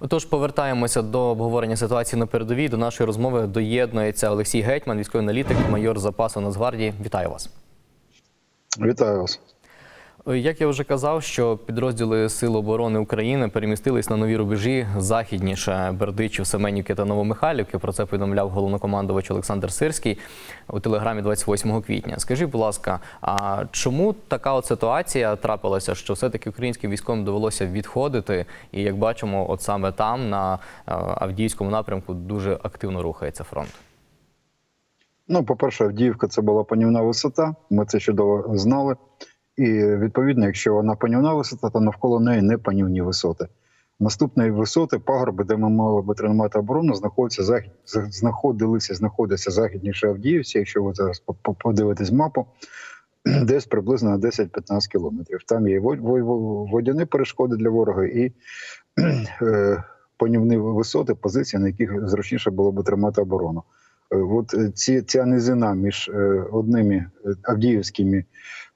Отож, повертаємося до обговорення ситуації на передовій. До нашої розмови доєднується Олексій Гетьман, військовий аналітик, майор запасу Нацгвардії. Вітаю вас. Вітаю вас. Як я вже казав, що підрозділи Сил оборони України перемістились на нові рубежі західніше Бердичів, Семенівки та Новомихайлівки. Про це повідомляв головнокомандувач Олександр Сирський у телеграмі 28 квітня. Скажіть, будь ласка, а чому така от ситуація трапилася, що все-таки українським військовим довелося відходити? І як бачимо, от саме там, на Авдіївському напрямку, дуже активно рухається фронт. Ну, по-перше, Авдіївка це була панівна висота. Ми це чудово знали. І відповідно, якщо вона панівна висота, то навколо неї не панівні висоти. Наступної висоти, пагорби, де ми мали би тримати оборону, знаходяться захід, знаходилися, знаходяться західніше Авдіївці. Якщо ви зараз по- по- подивитесь мапу, десь приблизно на 10-15 кілометрів. Там є вод- вод- водяні перешкоди для ворога і е, панівні висоти, позиції, на яких зручніше було б тримати оборону. От е, ці ця низина між е, одними е, авдіївськими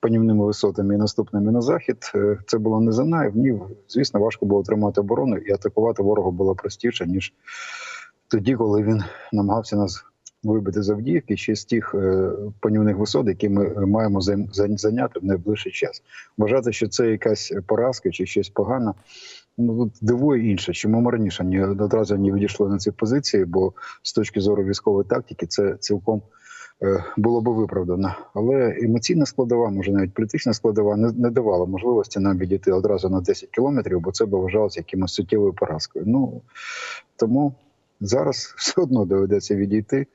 панівними висотами і наступними на захід. Це була низина, і в ній, звісно, важко було тримати оборону і атакувати ворога було простіше ніж тоді, коли він намагався нас вибити з Авдіївки ще з тих панівних висот, які ми маємо зайняти в найближчий час. Вважати, що це якась поразка чи щось погане. Ну дивує інше, чому ми раніше ні одразу не відійшли на ці позиції, бо з точки зору військової тактики це цілком е, було би виправдано. Але емоційна складова, може навіть політична складова, не, не давала можливості нам відійти одразу на 10 кілометрів, бо це б вважалося якимось суттєвою поразкою. Ну тому зараз все одно доведеться відійти,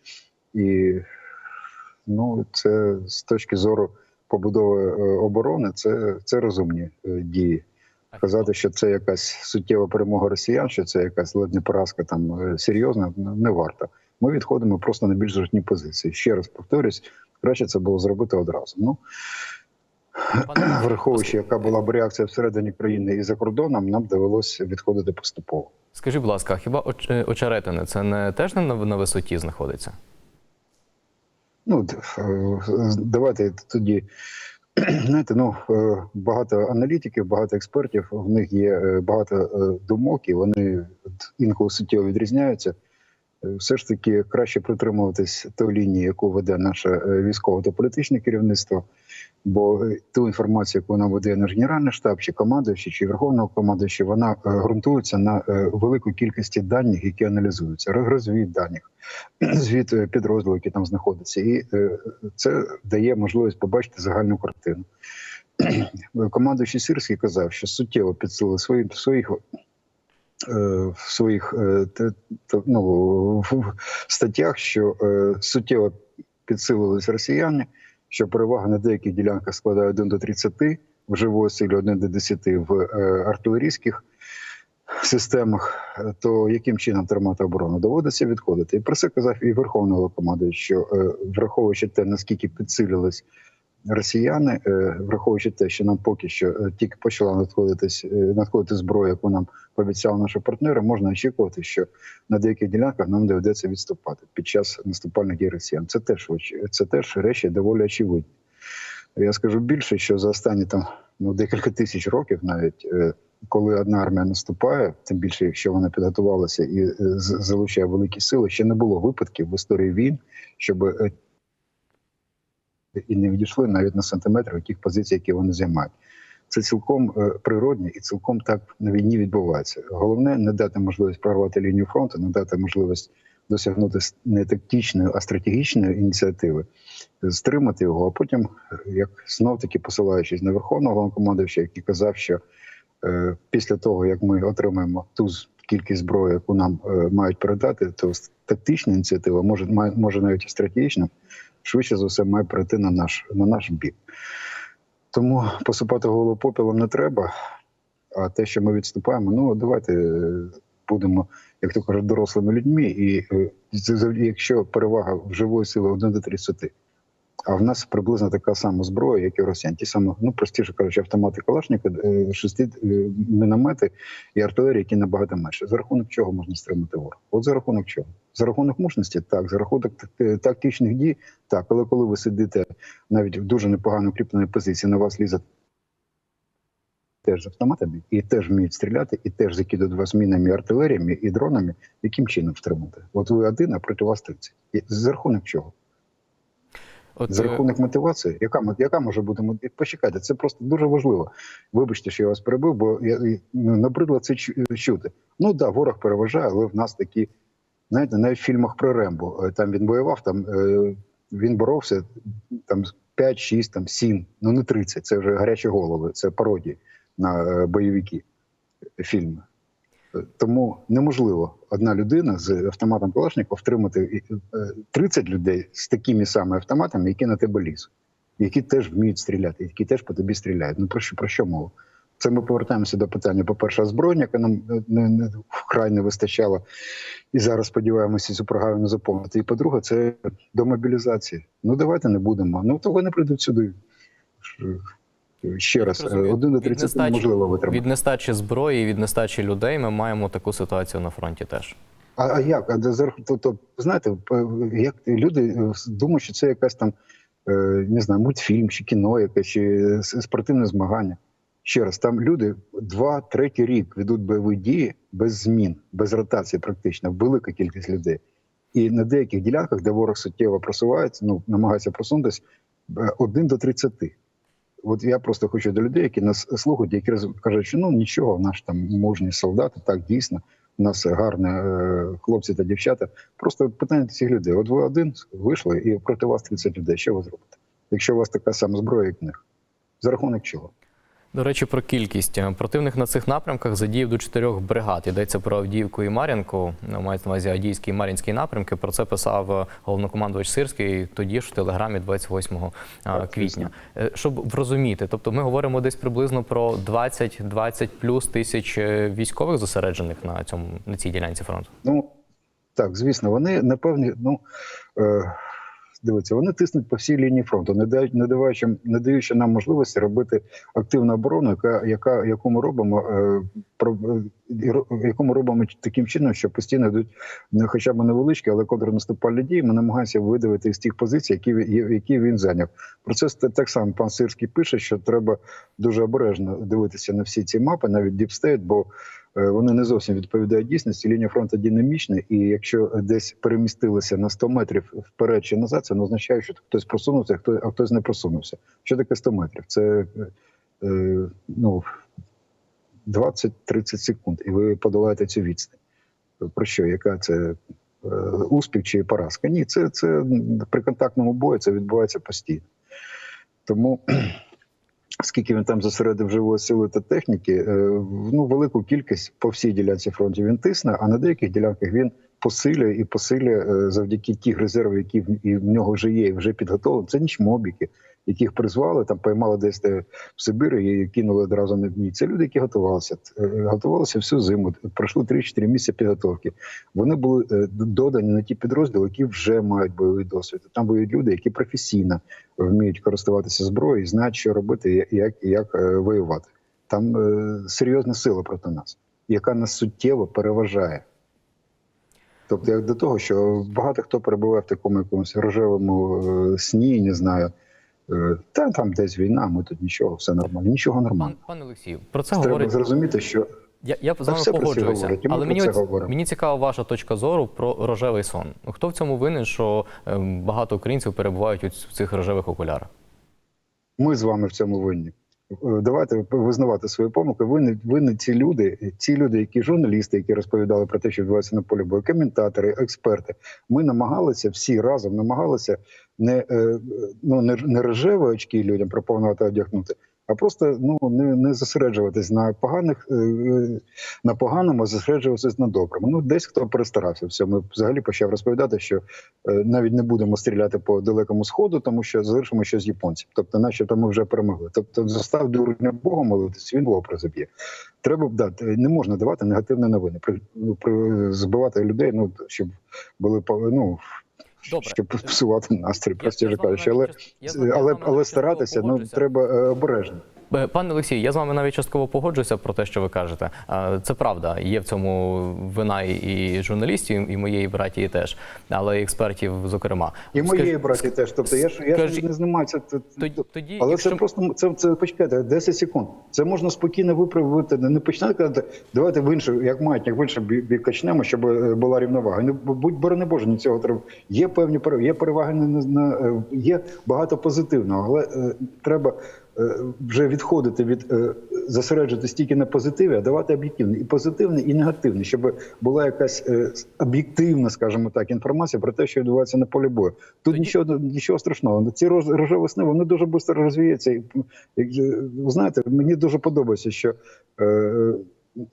і ну це з точки зору побудови е, оборони, це, це розумні е, дії. Казати, що це якась суттєва перемога росіян, що це якась ледь не поразка там е, серйозна, ну, не варто. Ми відходимо просто на більш зручні позиції. Ще раз повторюсь, краще це було зробити одразу. Ну Пане враховуючи, яка була б реакція всередині країни і за кордоном, нам довелося відходити поступово. Скажіть, будь ласка, хіба Оч- Очеретине це не теж не на, на висоті знаходиться? Ну е, давайте тоді. Знаєте, ну е, багато аналітиків, багато експертів. В них є е, багато е, думок, і вони інколи суттєво відрізняються. Все ж таки краще притримуватись тої лінії, яку веде наше е, військове та політичне керівництво. Бо е, ту інформацію, яку нам веде наш генеральний штаб, чи командуючий, чи верховного командуючий, вона е, ґрунтується на великій кількості даних, які аналізуються, розвід даних, звіт підрозділу, які там знаходяться, і це дає можливість побачити загальну картину. Командуючий Сирський казав, що суттєво підсилили своїх. Е, В своїх е, ну, в статтях, що е, суттєво підсилились росіяни, що перевага на деяких ділянках складає 1 до 30, в живої силі 1 до 10 в артилерійських системах, то яким чином тримати оборону? Доводиться відходити. І про це казав і Верховний командуючий, що враховуючи те, наскільки підсилились росіяни, е, враховуючи те, що нам поки що е, тільки почала надходитись е, надходити зброя, яку нам пообіцяли наші партнери, можна очікувати, що на деяких ділянках нам доведеться відступати під час наступальних дій росіян. Це теж це теж речі доволі очевидні. Я скажу більше, що за останні там ну декілька тисяч років, навіть коли одна армія наступає, тим більше, якщо вона підготувалася і залучає великі сили, ще не було випадків в історії війн, щоб і не відійшли навіть на сантиметр від тих позицій, які вони займають. Це цілком е, природне і цілком так на війні відбувається. Головне не дати можливість прорвати лінію фронту, не дати можливість досягнути не тактичної, а стратегічної ініціативи, стримати його, а потім, е, як знов таки посилаючись на верховного головнокомандувача, який казав, що е, після того як ми отримаємо ту кількість зброї, яку нам е, мають передати, то тактична ініціатива може може навіть і стратегічна, швидше за все має перейти на наш на наш бік. Тому посипати голову попелом не треба. А те, що ми відступаємо, ну давайте е, будемо, як то кажуть, дорослими людьми. І е, якщо перевага в живої сили 1 до 30, а в нас приблизно така сама зброя, як і росіян. Ті самі, ну простіше кажучи, автомати Калашника, е, шести е, міномети і артилерія, які набагато менше. За рахунок чого можна стримати ворог? От за рахунок чого? За рахунок мужності, так, за рахунок тактичних дій, так, але коли ви сидите навіть в дуже непогано укріпленій позиції, на вас лізе теж з автоматами, і теж вміють стріляти, і теж закидують вас мінами, артилеріями і дронами. Яким чином втримати? От ви один, а проти вас 30. І За рахунок чого? От, За е, рахунок мотивації, яка яка може бути мо- Почекайте, це просто дуже важливо. Вибачте, що я вас перебив, бо я ну, набридло це чу- чути. Ну да, ворог переважає, але в нас такі, знаєте, навіть в фільмах про Рембо. е, Там він воював, там е, він боровся там 5, 6, там 7, ну не 30, Це вже гарячі голови, це пародії на бойовики фільми. Е, Тому неможливо одна людина з автоматом Калашникова втримати е, 30 людей з такими самими автоматами, які на тебе лізуть, які теж вміють стріляти, які теж по тобі стріляють. Ну про що про що мова? Це ми повертаємося до питання. По-перше, озброєння, яке нам е, не, не вкрай не вистачало, і зараз сподіваємося цю програму заповнити. І по-друге, це до мобілізації. Ну давайте не будемо. Ну то вони прийдуть сюди. Ще раз, один до Від 30 нестачі- неможливо витримати. Від нестачі зброї, від нестачі людей ми маємо таку ситуацію на фронті теж. А, а як? А де зар- то, то, знаєте, як люди е, думають, що це якась там е, не знаю, мультфільм чи кіно, якесь чи спортивне змагання. Ще раз, там люди два, третій рік ведуть бойові дії без змін, без ротації, практично велика кількість людей. І на деяких ділянках, де ворог суттєво просувається, ну намагається просунутися, е, один до 30. От я просто хочу до людей, які нас слухають, які кажуть, що ну нічого, наш там мужні солдати, так дійсно, у нас гарні е, хлопці та дівчата. Просто питання до цих людей: от ви один вийшли, і проти вас 30 людей. Що ви зробите? Якщо у вас така сама зброя, як в них, за рахунок чого? До речі, про кількість противник на цих напрямках задіяв до чотирьох бригад. Йдеться про Авдіївку і Мар'їнку. Ну, Мається на увазі Авдіївський і Мар'їнський напрямки. Про це писав е, головнокомандувач Сирський тоді ж в телеграмі 28 Так, квітня. Е, Щоб зрозуміти, тобто ми говоримо десь приблизно про 20-20 плюс тисяч е, військових зосереджених на цьому на цій ділянці фронту. Ну так, звісно, вони напевне, ну е, дивіться, вони тиснуть по всій лінії фронту, не дають, не даючи, не даючи нам можливості робити активну оборону, яка, яка яку ми робимо, е, про, яку ми робимо таким чином, що постійно йдуть не хоча б невеличкі, але контрнаступальні дії. Ми намагаємося видавити з тих позицій, які, які він зайняв. Про це так само пан Сирський пише, що треба дуже обережно дивитися на всі ці мапи, навіть діпстейт, бо вони не зовсім відповідають дійсності. Лінія фронту динамічна, і якщо десь перемістилися на 100 метрів вперед чи назад, це не означає, що хтось просунувся, а хто- а хтось не просунувся. Що таке 100 метрів? Це е, е, ну 20-30 секунд, і ви подолаєте цю відстань. Про що? Яка це е, успіх чи поразка? Ні, це, це при контактному бою це відбувається постійно. Тому скільки він там зосередив живої сили та техніки, е, ну велику кількість по всій ділянці фронту він тисне, а на деяких ділянках він посилює і посилює е, завдяки тих резервів, які в, нього вже є, і вже підготовлені. Це нічмобіки, яких призвали, там поймали десь те в Сибирі і кинули одразу на дні. Це люди, які готувалися. Е, Готувалися всю зиму, пройшли 3-4 місяці підготовки. Вони були е, додані на ті підрозділи, які вже мають бойовий досвід. Там воюють люди, які професійно вміють користуватися зброєю, і знають, що робити, як, як е, воювати. Там серйозна сила проти нас, яка нас суттєво переважає. Тобто, як до того, що багато хто перебуває в такому якомусь рожевому сні, не знаю. Е, Та там десь війна, ми тут нічого, все нормально. Нічого нормально. пане Олексію, про це Треба говорить зрозуміти, що Я, я з вами погоджуюся, але мені, от- мені цікава ваша точка зору про рожевий сон. Хто в цьому винен, що ем, багато українців перебувають у в цих рожевих окулярах? ми з вами в цьому винні. Е, Давайте визнавати свої помилки. Ви не, ви не ці люди, ці люди, які журналісти, які розповідали про те, що відбувається на полі бою, коментатори, експерти. Ми намагалися всі разом намагалися не, е, ну, не, не рожеві очки людям пропонувати одягнути, а просто ну не, не зосереджуватись на поганих, е, е, на поганому, а зосереджуватися на доброму. Ну десь хто перестарався в цьому. Взагалі почав розповідати, що е, навіть не будемо стріляти по далекому сходу, тому що залишимо щось з японців. Тобто, начебто ми вже перемогли. Тобто, застав дурня Бога молитись, він лоб розіб'є. Треба дати, не можна давати негативні новини, при, ну, при збивати людей, ну щоб були ну, Добре. щоб псувати настрій, простіше кажучи, але але але старатися ну треба е, обережно. Е, Пане Олексій, я з вами навіть частково погоджуюся про те, що ви кажете. Е, Це правда, є в цьому вина і- журналістів, і моєї братії теж, але і експертів, зокрема. І Скаж- моєї браті теж. Тобто я ж я ж Скажіть- не знімаю це. це- Тоді- тоді, але якщо- це просто це, це почекайте 10 секунд. Це можна спокійно виправити. Не починати казати, давайте в інше, як мають, як в інший бік качнемо, щоб е, була рівновага. Не будь борони Боже, ні цього треба. Є певні пере- є переваги на, є багато позитивного, але е, треба. Е, Вже відходити від зосереджуватися тільки на позитиві, а давати об'єктивний і позитивний, і негативний, щоб була якась е, об'єктивна, скажімо так, інформація про те, що відбувається на полі бою. Тут нічого нічого страшного. Ці рожеві сни вони дуже швидко розвіються. Знаєте, мені дуже подобається, що е,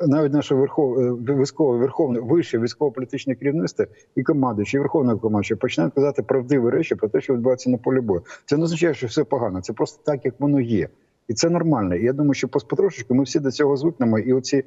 навіть наше верхов, е, військове верховне вище військово-політичне керівництво і командуючі, і верховне командуюче починають казати правдиві речі про те, що відбувається на полі бою. Це не означає, що все погано. Це просто так, як воно є. І це нормально. І я думаю, що потрошечку ми всі до цього звикнемо. І оці,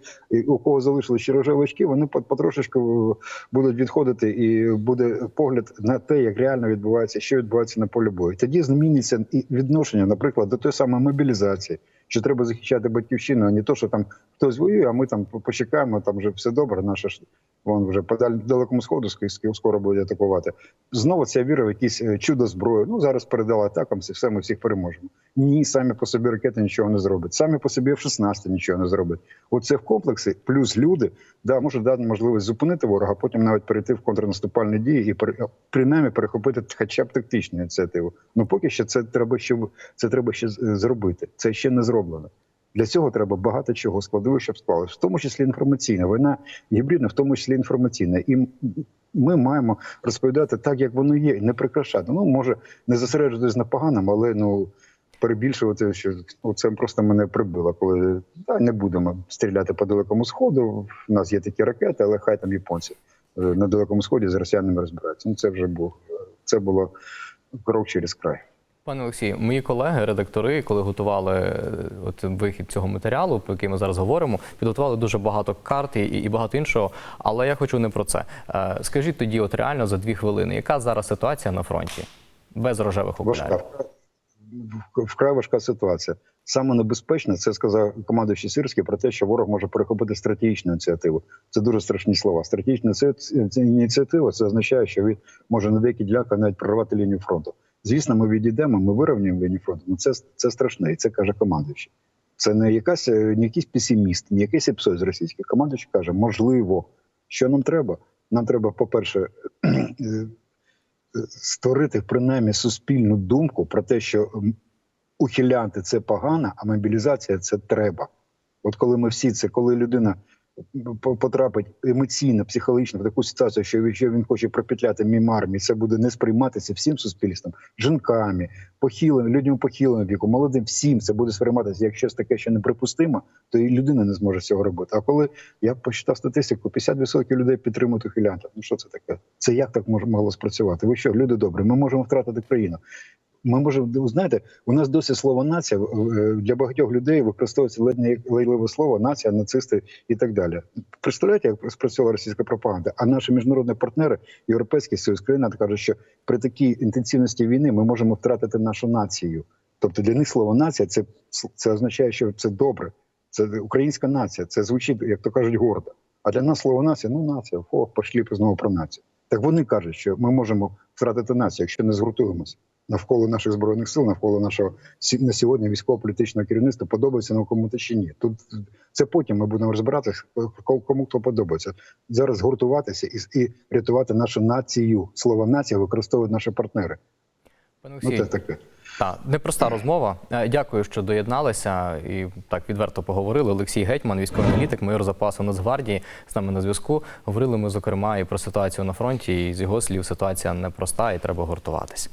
у кого залишили ще рожеві очки, вони по- потрошечку е, будуть відходити, і буде погляд на те, як реально відбувається, що відбувається на полі бою. Тоді зміниться і відношення, наприклад, до тої самої мобілізації, що треба захищати батьківщину, а не то, що там хтось воює, а ми там почекаємо, там вже все добре. Наше ж вон вже по далекому сходу скоро буде атакувати. Знову ця віра в якісь е, чудо зброю. Ну зараз передала атакам, все ми всіх переможемо. Ні, самі по собі ракети нічого не зроблять. Самі по собі F-16 нічого не зроблять. Оце в комплексі, плюс люди, да, може дати можливість зупинити ворога, потім навіть перейти в контрнаступальні дії і принаймні перехопити хоча б тактичну ініціативу. Ну поки що це треба ще в- це треба ще зробити. Це ще не зроблено. Для цього треба багато чого складових, щоб склалося, в тому числі інформаційна. Війна гібридна, в тому числі інформаційна. І ми маємо розповідати так, як воно є, і не прикрашати. Ну може не зосереджуватись на поганому, але ну перебільшувати, що ну, це просто мене прибило. Коли та не будемо стріляти по далекому сходу. У нас є такі ракети, але хай там японці на далекому сході з росіянами розбираються. Ну це вже був це було крок через край. Пане Олексій, мої колеги, редактори, коли готували е, от вихід цього матеріалу, про який ми зараз говоримо, підготували дуже багато карт і, і багато іншого. Але я хочу не про це. Е, Скажіть тоді, от реально за дві хвилини, яка зараз ситуація на фронті без рожевих окулярів? важка вкрай важка ситуація. Саме небезпечне, це сказав командуючий Сирський про те, що ворог може перехопити стратегічну ініціативу. Це дуже страшні слова. Стратегічна ініціатива це означає, що він може на деякі ділянки навіть прорвати лінію фронту. Звісно, ми відійдемо, ми вирівнюємо лінію фронту. Ну це це страшне, і це каже командуючий. Це не якась е, не якийсь песиміст, не якийсь епсой з російських. Командуючий каже, можливо, що нам треба. Нам треба, по-перше, е, створити принаймні суспільну думку про те, що ухилянти це погано, а мобілізація це треба. От коли ми всі це, коли людина потрапить емоційно, психологічно в таку ситуацію, що він хоче пропетляти мимо армії, це буде не сприйматися всім суспільством, жінками, похилими, людям похилими віку, молодим, всім це буде сприйматися як щось таке, що неприпустимо, то і людина не зможе цього робити. А коли я почитав статистику, 50% людей підтримують ухилянтів. Ну що це таке? Це як так могло спрацювати? Ви що, люди добрі? Ми можемо втратити країну. Ми можемо знаєте, у нас досі слово нація е, для багатьох людей використовується ледь не лайливе слово нація, нацисти і так далі. Представляєте, як спрацювала російська пропаганда? А наші міжнародні партнери, Європейський Союз, країна кажуть, що при такій інтенсивності війни ми можемо втратити нашу націю. Тобто для них слово нація це, це означає, що це добре. Це українська нація, це звучить, як то кажуть, гордо. А для нас слово нація, ну нація, о, пошлі знову про націю. Так вони кажуть, що ми можемо втратити націю, якщо не згуртуємося навколо наших збройних сил, навколо нашого на сьогодні військово-політичного керівництва подобається нам кому-то чи ні. Тут це потім ми будемо розбиратися, кому- кому хто подобається. Зараз згуртуватися і, і рятувати нашу націю. Слово нація використовують наші партнери. Пане Ну це таке. Так, непроста розмова. Е, Дякую, що доєдналися і так відверто поговорили. Олексій Гетьман, військовий аналітик, майор запасу Нацгвардії, з нами на зв'язку. Говорили ми, зокрема, і про ситуацію на фронті. І з його слів ситуація непроста і треба гуртуватись.